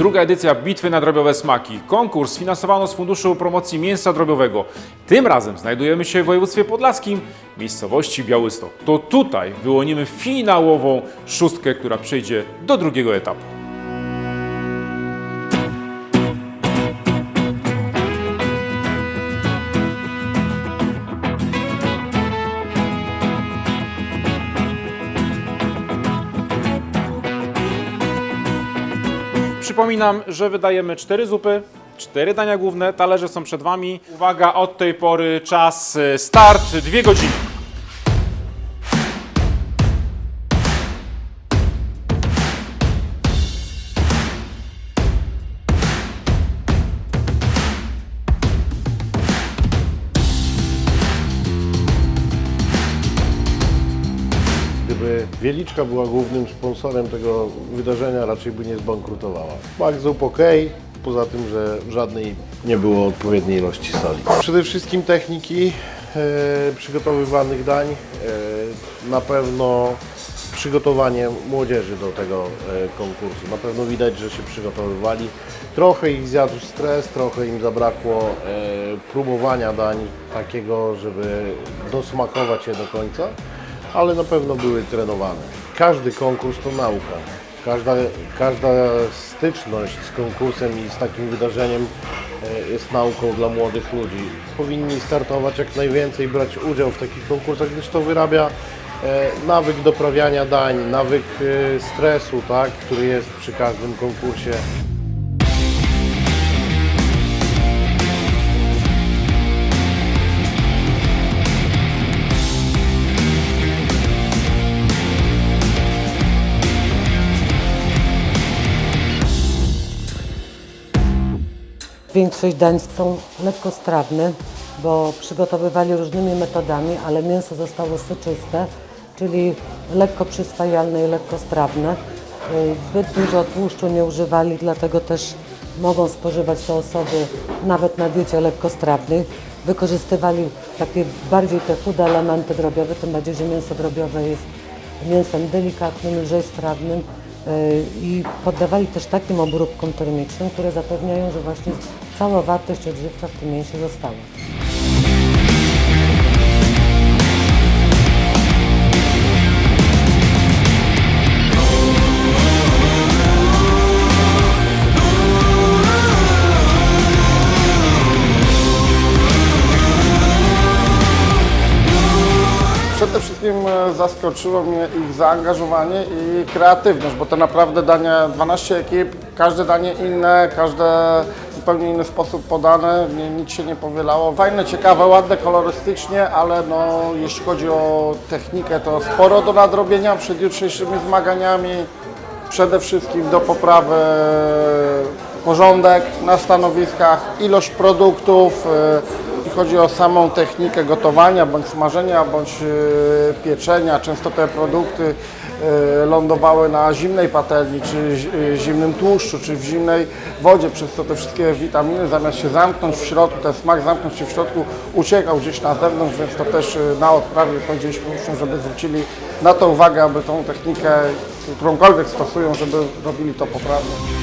Druga edycja Bitwy na drobiowe smaki. Konkurs finansowano z Funduszu Promocji Mięsa Drobiowego. Tym razem znajdujemy się w województwie podlaskim, miejscowości Białystok. To tutaj wyłonimy finałową szóstkę, która przejdzie do drugiego etapu. Przypominam, że wydajemy cztery zupy, cztery dania główne, talerze są przed Wami. Uwaga, od tej pory czas y, start, dwie godziny. Gdyby Wieliczka była głównym sponsorem tego wydarzenia, raczej by nie zbankrutowała. Smak zup ok, poza tym, że żadnej nie było odpowiedniej ilości soli. Przede wszystkim techniki e, przygotowywanych dań, e, na pewno przygotowanie młodzieży do tego e, konkursu. Na pewno widać, że się przygotowywali. Trochę ich zjadł stres, trochę im zabrakło e, próbowania dań takiego, żeby dosmakować je do końca ale na pewno były trenowane. Każdy konkurs to nauka. Każda, każda styczność z konkursem i z takim wydarzeniem e, jest nauką dla młodych ludzi. Powinni startować jak najwięcej, brać udział w takich konkursach, gdyż to wyrabia e, nawyk doprawiania dań, nawyk e, stresu, tak, który jest przy każdym konkursie. Większość dań są lekkostrawne, bo przygotowywali różnymi metodami, ale mięso zostało soczyste, czyli lekko przyswajalne i lekkostrawne. Y, Zbyt dużo tłuszczu nie używali, dlatego też mogą spożywać to osoby nawet na diecie lekkostrawnej. Wykorzystywali takie bardziej te chude elementy drobiowe, tym bardziej, że mięso drobiowe jest mięsem delikatnym, lżej strawnym i poddawali też takim obróbkom termicznym, które zapewniają, że właśnie cała wartość odżywcza w tym mięsie została. Zaskoczyło mnie ich zaangażowanie i kreatywność, bo to naprawdę dania, 12 ekip, każde danie inne, każde zupełnie inny sposób podane, nic się nie powielało. Fajne, ciekawe, ładne kolorystycznie, ale no, jeśli chodzi o technikę, to sporo do nadrobienia przed jutrzejszymi zmaganiami. Przede wszystkim do poprawy porządek na stanowiskach, ilość produktów, e, jeśli chodzi o samą technikę gotowania, bądź smażenia, bądź e, pieczenia, często te produkty e, lądowały na zimnej patelni, czy e, zimnym tłuszczu, czy w zimnej wodzie, przez co te wszystkie witaminy zamiast się zamknąć w środku, ten smak zamknąć się w środku, uciekał gdzieś na zewnątrz, więc to też na odprawie powiedzieliśmy uczniom, żeby zwrócili na to uwagę, aby tą technikę, którąkolwiek stosują, żeby robili to poprawnie.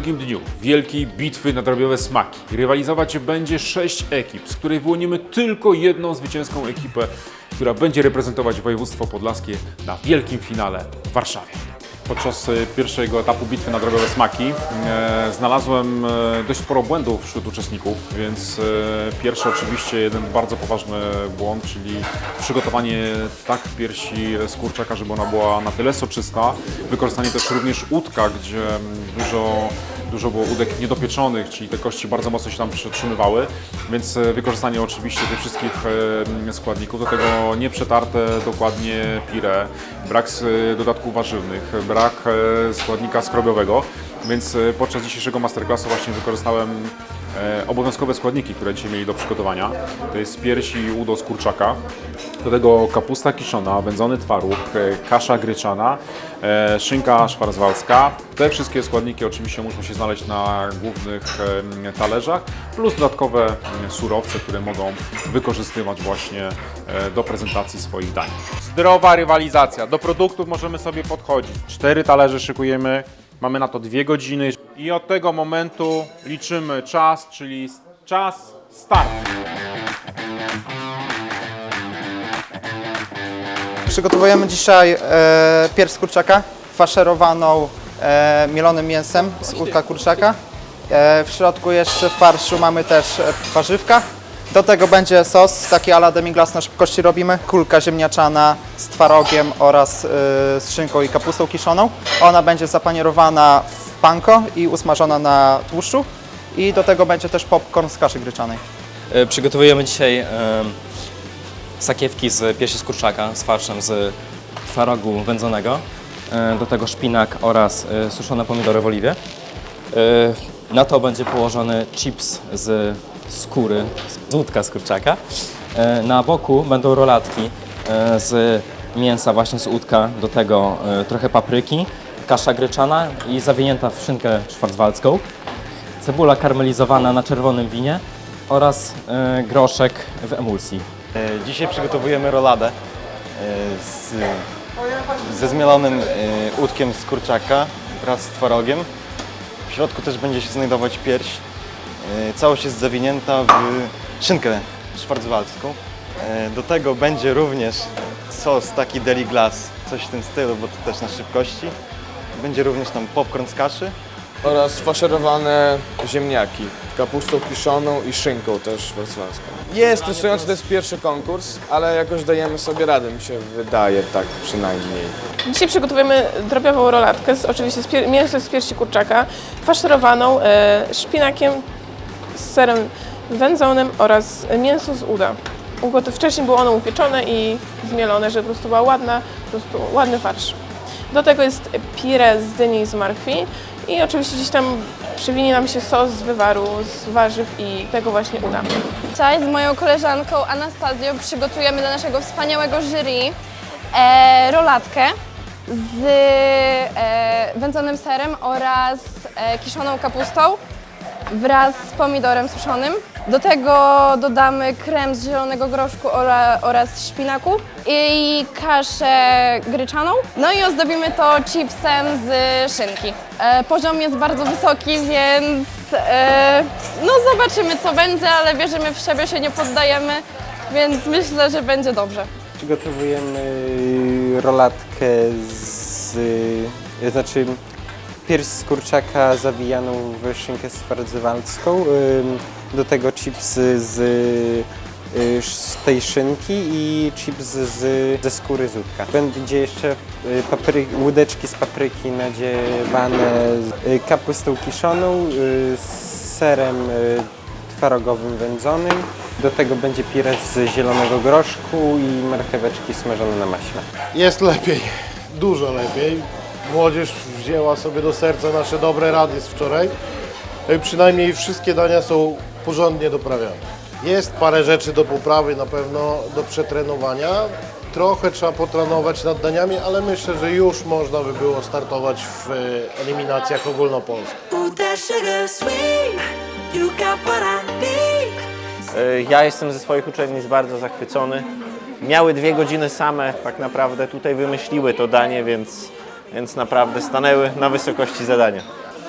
Drugim dniu wielkiej bitwy na drobiowe smaki rywalizować będzie sześć ekip, z której wyłonimy tylko jedną zwycięską ekipę, która będzie reprezentować województwo podlaskie na wielkim finale w Warszawie. Podczas e, pierwszego etapu bitwy na drobiowe smaki e, znalazłem e, dość sporo błędów wśród uczestników, więc e, pierwszy oczywiście jeden bardzo poważny błąd, czyli przygotowanie tak piersi z kurczaka, żeby ona była na tyle soczysta. Wykorzystanie też również udka, gdzie dużo Dużo było udek niedopieczonych, czyli te kości bardzo mocno się tam przetrzymywały, więc e, wykorzystanie oczywiście tych wszystkich składników, do tego nieprzetarte dokładnie pire, brak e, dodatków warzywnych, brak e, składnika skrobiowego, więc podczas dzisiejszego masterclassu właśnie wykorzystałem obowiązkowe składniki, które dzisiaj mieli do przygotowania. To jest piersi i udo z kurczaka, do tego kapusta kiszona, wędzony twaróg, e, kasza gryczana, e, szynka szwarzwalska. Te wszystkie składniki oczywiście muszą się znaleźć na głównych talerzach, plus dodatkowe em, surowce, które mogą wykorzystywać właśnie e, do prezentacji swoich dań. Zdrowa rywalizacja. Do produktów możemy sobie podchodzić. Cztery talerze szykujemy, mamy na to dwie godziny i od tego momentu liczymy czas, czyli czas start. Przygotowujemy dzisiaj e, pierś z kurczaka faszerowaną e, mielonym mięsem z kurczaka. E, w środku jeszcze w farszu mamy też e, warzywka. Do tego będzie sos, taki ala demi-glace na szybkości robimy. Kulka ziemniaczana z twarogiem oraz e, z szynką i kapustą kiszoną. Ona będzie zapanierowana panko i usmażona na tłuszczu. I do tego będzie też popcorn z kaszy gryczanej. E, Przygotowujemy dzisiaj em, sakiewki z piersi z kurczaka z farszem z twarogu wędzonego. E, Do tego szpinak oraz e, suszone pomidory w oliwie. E, Na to będzie położony chips z skóry, z łódka z kurczaka. E, Na boku będą rolatki e, z mięsa właśnie z łódka, do tego e, trochę papryki, kasza gryczana i zawinięta w szynkę szwarcwaldzką cebula karmelizowana na czerwonym winie oraz e, groszek w emulsji. E, Dzisiaj przygotowujemy roladę e, z, ze zmielonym udkiem z kurczaka wraz z twarogiem. W środku też będzie się znajdować pierś. Całość jest zawinięta w szynkę szwarcwaldzką. E, Do tego będzie również sos taki deli glace, coś w tym stylu, bo to też na szybkości. Będzie również tam popcorn z kaszy. oraz faszerowane ziemniaki, kapustą kiszoną i szynką też wrocławską. Jest stresujący, to jest pierwszy konkurs, ale jakoś dajemy sobie radę, mi się wydaje tak przynajmniej. Dzisiaj przygotowujemy drobiową rolatkę, z, oczywiście z pier- mięso z piersi kurczaka, faszerowaną e, szpinakiem z serem wędzonym oraz mięso z uda. Ugoto- Wcześniej było ono upieczone i zmielone, żeby po prostu była ładna, po prostu ładny farsz. Do tego jest pire z dyni i z marchwi i oczywiście gdzieś tam przywinie nam się sos z wywaru, z warzyw i tego właśnie uda. Cześć, z moją koleżanką Anastazją przygotujemy dla naszego wspaniałego jury e, rolatkę z e, wędzonym serem oraz e, kiszoną kapustą wraz z pomidorem suszonym. Do tego dodamy krem z zielonego groszku ora, oraz szpinaku i kaszę gryczaną. No i ozdobimy to chipsem z szynki. E, poziom jest bardzo wysoki, więc e, no zobaczymy co będzie, ale wierzymy w siebie, się nie poddajemy, więc myślę, że będzie dobrze. Przygotowujemy rolatkę z, y, znaczy pierś z kurczaka zawijaną w szynkę swardzewalską, ym, do tego chipsy z y, z tej szynki i chips z, ze skóry z udka. Będzie jeszcze y, papry, łódeczki z papryki nadziewane y, kapustą kiszoną, z serem twarogowym wędzonym. Do tego będzie pire z zielonego groszku i marcheweczki smażone na maśle. Jest lepiej, dużo lepiej. Młodzież wzięła sobie do serca nasze dobre rady z wczoraj. I Przynajmniej wszystkie dania są porządnie doprawiane. Jest parę rzeczy do poprawy na pewno, do przetrenowania. Trochę trzeba potrenować nad daniami, ale myślę, że już można by było startować w e, eliminacjach ogólnopolskich. Need. Ja jestem ze swoich uczennic bardzo zachwycony. Miały dwie godziny same tak naprawdę, tutaj wymyśliły to danie, więc, więc naprawdę stanęły na wysokości zadania.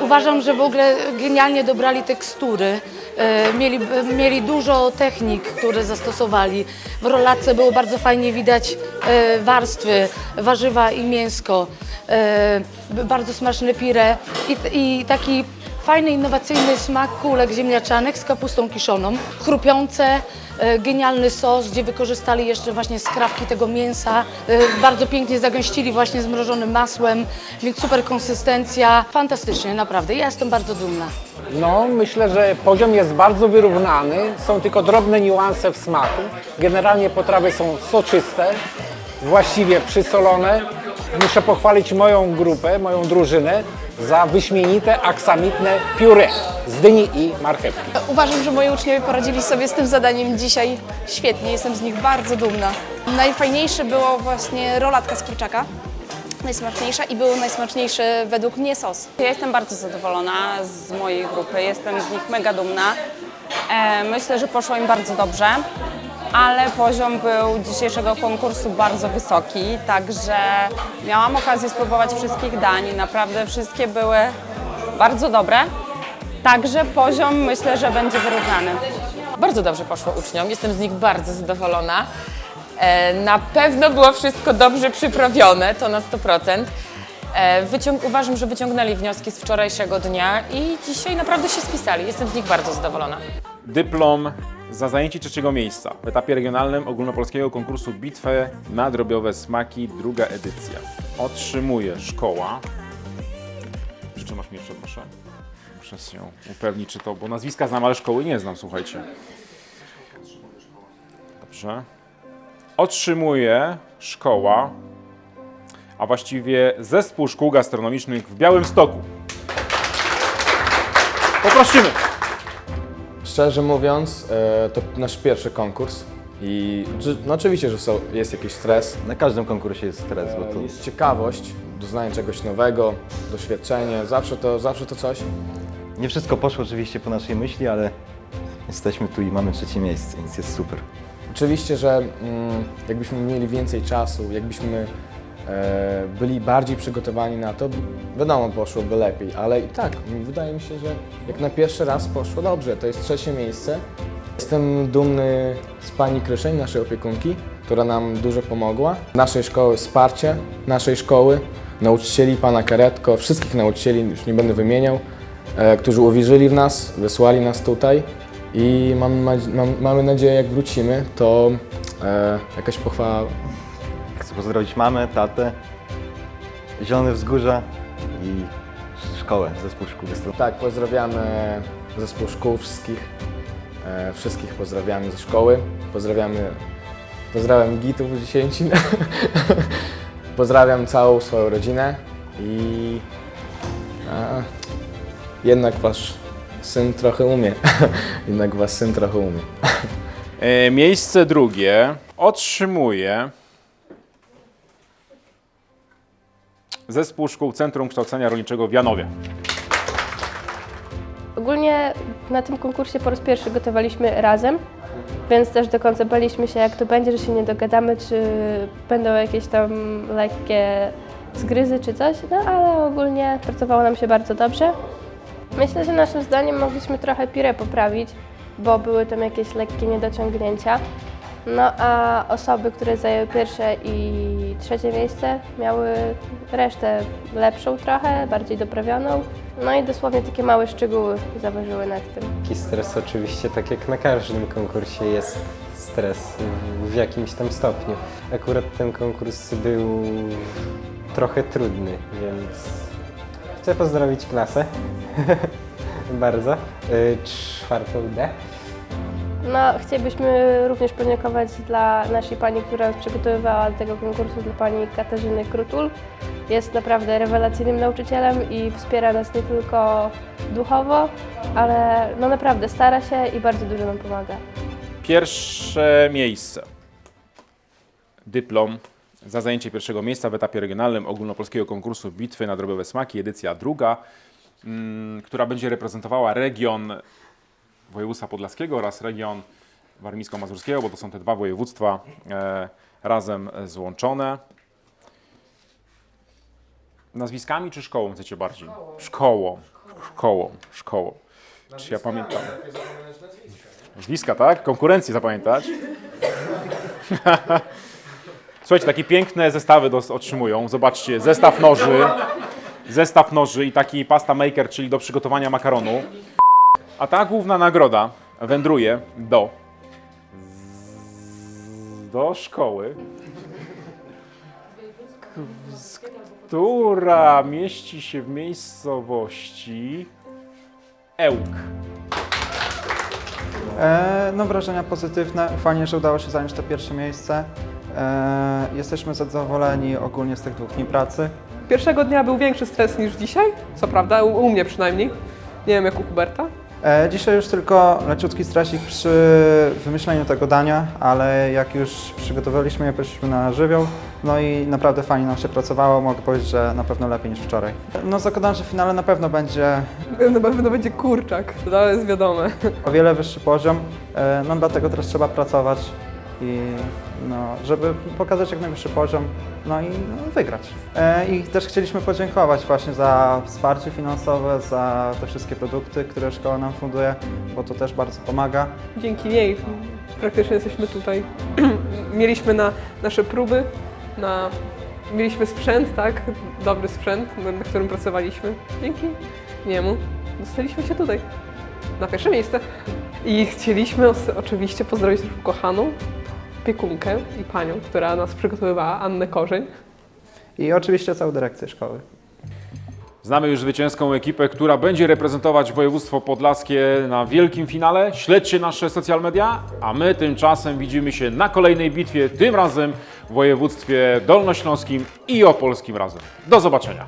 Uważam, że w ogóle genialnie dobrali tekstury. E, Mieli, mieli dużo technik, które zastosowali. W rolatce było bardzo fajnie widać e, warstwy, warzywa i mięsko. E, Bardzo smaczne pire i, i taki fajny, innowacyjny smak kulek ziemniaczanych z kapustą kiszoną. Chrupiące, e, genialny sos, gdzie wykorzystali jeszcze właśnie skrawki tego mięsa. E, Bardzo pięknie zagęścili właśnie zmrożonym masłem, więc super konsystencja. Fantastycznie, naprawdę. Ja jestem bardzo dumna. No, myślę, że poziom jest bardzo wyrównany. Są tylko drobne niuanse w smaku. Generalnie potrawy są soczyste, właściwie przysolone. Muszę pochwalić moją grupę, moją drużynę za wyśmienite, aksamitne pióre z dyni i marchewki. Uważam, że moi uczniowie poradzili sobie z tym zadaniem dzisiaj świetnie. Jestem z nich bardzo dumna. Najfajniejsze było właśnie rolatka z kurczaka. Najsmaczniejsza i był najsmaczniejszy według mnie sos. Ja jestem bardzo zadowolona z mojej grupy, jestem z nich mega dumna. E, myślę, że poszło im bardzo dobrze, ale poziom był dzisiejszego konkursu bardzo wysoki, także miałam okazję spróbować wszystkich dań. Naprawdę wszystkie były bardzo dobre, także poziom myślę, że będzie wyrównany. Bardzo dobrze poszło uczniom, jestem z nich bardzo zadowolona. E, Na pewno było wszystko dobrze przyprawione, to na 100%. E, Wyciąg uważam, że wyciągnęli wnioski z wczorajszego dnia i dzisiaj naprawdę się spisali. Jestem z nich bardzo zadowolona. Dyplom za zajęcie trzeciego miejsca w etapie regionalnym ogólnopolskiego konkursu Bitwę na drobiowe smaki, druga edycja. Otrzymuje szkoła. Przytrzymasz mnie jeszcze, proszę. Muszę się upewnić, czy to, bo nazwiska znam, ale szkoły nie znam, słuchajcie. Dobrze. Otrzymuje szkoła, a właściwie zespół szkół gastronomicznych w Białymstoku. Poprosimy. Szczerze mówiąc, e, to nasz pierwszy konkurs i no oczywiście, że są, jest jakiś stres. Na każdym konkursie jest stres, bo to... E, Jest ciekawość, doznanie czegoś nowego, doświadczenie, zawsze to, zawsze to coś. Nie wszystko poszło oczywiście po naszej myśli, ale jesteśmy tu i mamy trzecie miejsce, więc jest super. Oczywiście, że mm, jakbyśmy mieli więcej czasu, jakbyśmy byli bardziej przygotowani na to, wiadomo, poszłoby lepiej, ale i tak, wydaje mi się, że jak na pierwszy raz poszło dobrze, to jest trzecie miejsce. Jestem dumny z pani Kryszeń, naszej opiekunki, która nam dużo pomogła. Naszej szkoły wsparcie, naszej szkoły, nauczycieli, pana Karetko, wszystkich nauczycieli, już nie będę wymieniał, e, którzy uwierzyli w nas, wysłali nas tutaj i mam, mam, mamy nadzieję, jak wrócimy, to e, jakaś pochwała. Pozdrowić mamę, tatę, Zielone Wzgórza i szkołę, zespół szkół. Tak, pozdrawiamy zespół szkół wszystkich, e, wszystkich pozdrawiamy ze szkoły, pozdrawiamy, pozdrawiam gitów z 10, pozdrawiam całą swoją rodzinę i a, jednak wasz syn trochę umie, jednak wasz syn trochę umie. E, Miejsce drugie otrzymuje zespół szkół Centrum Kształcenia Rolniczego w Janowie. Ogólnie na tym konkursie po raz pierwszy gotowaliśmy razem, więc też do końca baliśmy się, jak to będzie, że się nie dogadamy, czy będą jakieś tam lekkie zgryzy czy coś, no ale ogólnie pracowało nam się bardzo dobrze. Myślę, że naszym zdaniem mogliśmy trochę pirę poprawić, bo były tam jakieś lekkie niedociągnięcia. No a osoby, które zajęły pierwsze i trzecie miejsce, miały resztę lepszą trochę, bardziej doprawioną. No i dosłownie takie małe szczegóły zaważyły nad tym. Taki stres oczywiście, tak jak na każdym konkursie jest stres w jakimś tam stopniu. Akurat ten konkurs był trochę trudny, więc chcę pozdrowić klasę bardzo. Y, Czwartą D. No, chcielibyśmy również podziękować dla naszej pani, która przygotowywała tego konkursu, dla pani Katarzyny Krutul. Jest naprawdę rewelacyjnym nauczycielem i wspiera nas nie tylko duchowo, ale no naprawdę stara się i bardzo dużo nam pomaga. Pierwsze miejsce. Dyplom za zajęcie pierwszego miejsca w etapie regionalnym ogólnopolskiego konkursu Bitwy na drobiowe smaki, edycja druga, mm, która będzie reprezentowała region województwa podlaskiego oraz region warmińsko-mazurskiego, bo to są te dwa województwa e, razem złączone. Nazwiskami czy szkołą chcecie bardziej? Szkołą. szkołą, szkołą. Czy ja pamiętam? Nazwiska, tak? Konkurencji zapamiętać. Słuchajcie, takie piękne zestawy dos- otrzymują. Zobaczcie, zestaw noży, zestaw noży i taki pasta maker, czyli do przygotowania makaronu. A ta główna nagroda wędruje do do szkoły, która mieści się w miejscowości Ełk. E, no wrażenia pozytywne. Fajnie, że udało się zająć to pierwsze miejsce. E, jesteśmy zadowoleni ogólnie z tych dwóch dni pracy. Pierwszego dnia był większy stres niż dzisiaj, co prawda, u, u mnie przynajmniej. Nie wiem jak u Huberta. E, dzisiaj już tylko leciutki stresik przy wymyśleniu tego dania, ale jak już przygotowaliśmy je, poszliśmy na żywioł. No i naprawdę fajnie nam się pracowało. Mogę powiedzieć, że na pewno lepiej niż wczoraj. No zakładam, że w finale na pewno będzie Na pewno będzie kurczak, to jest wiadome. o wiele wyższy poziom. E, No dlatego teraz trzeba pracować i no, żeby pokazać jak najwyższy poziom, no i no, wygrać. E, I też chcieliśmy podziękować właśnie za wsparcie finansowe, za te wszystkie produkty, które szkoła nam funduje, bo to też bardzo pomaga. Dzięki niej praktycznie jesteśmy tutaj. Mieliśmy na nasze próby, na... mieliśmy sprzęt, tak? Dobry sprzęt, na, którym pracowaliśmy. Dzięki niemu dostaliśmy się tutaj, na pierwsze miejsce. I chcieliśmy oczywiście pozdrowić naszą kochaną opiekunkę i panią, która nas przygotowywała, Annę Korzeń. I oczywiście całą dyrekcję szkoły. Znamy już zwycięską ekipę, która będzie reprezentować województwo podlaskie na wielkim finale. Śledźcie nasze social media, a my tymczasem widzimy się na kolejnej bitwie, tym razem w województwie dolnośląskim i opolskim razem. Do zobaczenia.